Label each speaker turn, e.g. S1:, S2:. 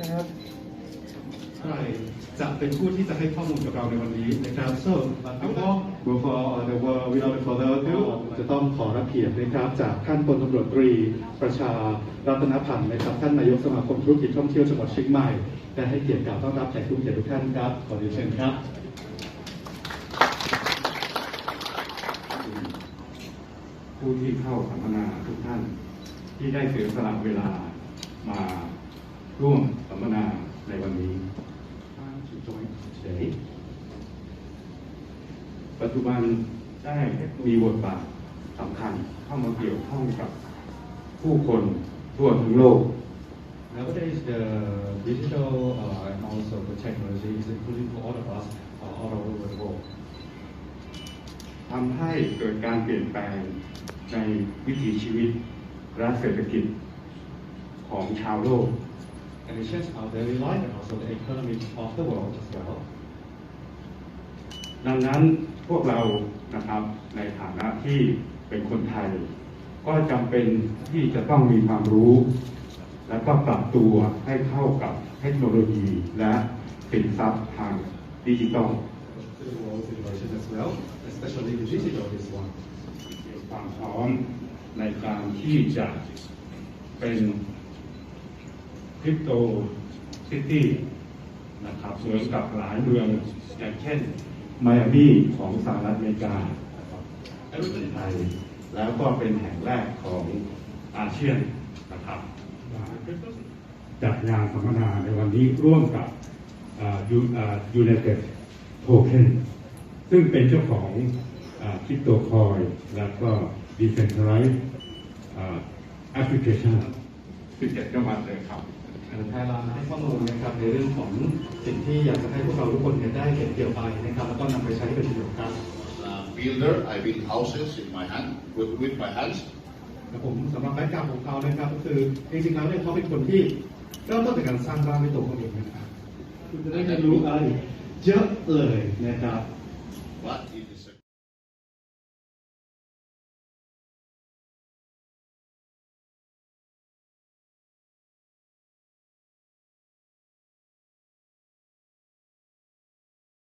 S1: ครับ
S2: ใครจะเป็นผู้ที่จะให้ข้อมูลกับเราในวันนี้นะครับ so before before the world without further ado จะต้องขอรับเกียรตินะครับ จากท่านพลตำรวจตรีประชารัตนพันธ์นะครับ ท่านนายกสมาคมธุรกิจท่องเที่ยวจังหวัดเชียงใหม่ได้ให้เกียรติกล่าวต้อนรับแขกผู้เกียรติทุกท่านครับ ขอเรียนเชิญครับ
S3: ผู้ที่เข้าสัมมนาทุกท่านที่ได้เสียสละเวลามา ร่วมสัมมนาในวันนี้
S2: to join today
S3: ปัจจุบันได้มีบทบาทสำคัญเข้ามาเกี่ยวข้องกับผู้คนทั่วทั้งโลก
S2: Nowadays, the digital uh, and also the technology is including for all of us uh, all over the world.
S3: ทำให้เกิดการเปลี่ยนแปลงในวิถีชีวิตและเศรษฐกิจของชาวโลก
S2: And it changes our daily life and also the economy of the world as well.
S3: ดังนั้นพวกเรานะครับในฐานะที่เป็นคนไทย ก็จำเป็นที่จะต้องมีความรู้ และก็ปรับตัวให้เข้ากับเทคโนโลยีและสินทรัพย์ทางดิจิทัล
S2: To the world situation as well, especially the digital this one.
S3: มีความพร้อมในการที่จะเป็นค ริปโตซิตี้นะครับเหมือนกับหลายเมืองอย่างเช่นไมอามี่ของสหรัฐอเมริกานะครับและเป็นไทยแล้วก็เป็นแห่งแรกของอาเซียนนะครับจัดงานสัมมนาในวันนี้ร่วมกับยูเนเต็ดโทเค็นซึ่งเป็นเจ้าของคริปโตคอยแล้วก็ decentralized แอปพลิเคชัน17จังหวัดเลยครับ
S2: อัน ไทยเราให้ข้อมูลนะครับในเรื่องของสิ่งที่อยากจะให้พวกเราทุกคนเนี่ยได้เก็บเกี่ยวไปนะครับแล้วก็นำไปใช้ให้เป็นประโยชน์ครับ
S4: uh, builder. I build houses in my hand with, with my hands.
S2: ครับผมสำหรับแบ็คกราวด์ของเขานะครับก็คือจริงๆแล้วเนี่ยเขาเป็นคนที่เริ่มต้นจากการสร้างบ้านด้วยตัวเขาเองนะครับคุณจะได้เรียนรู้อะไรเยอะเลยนะครับ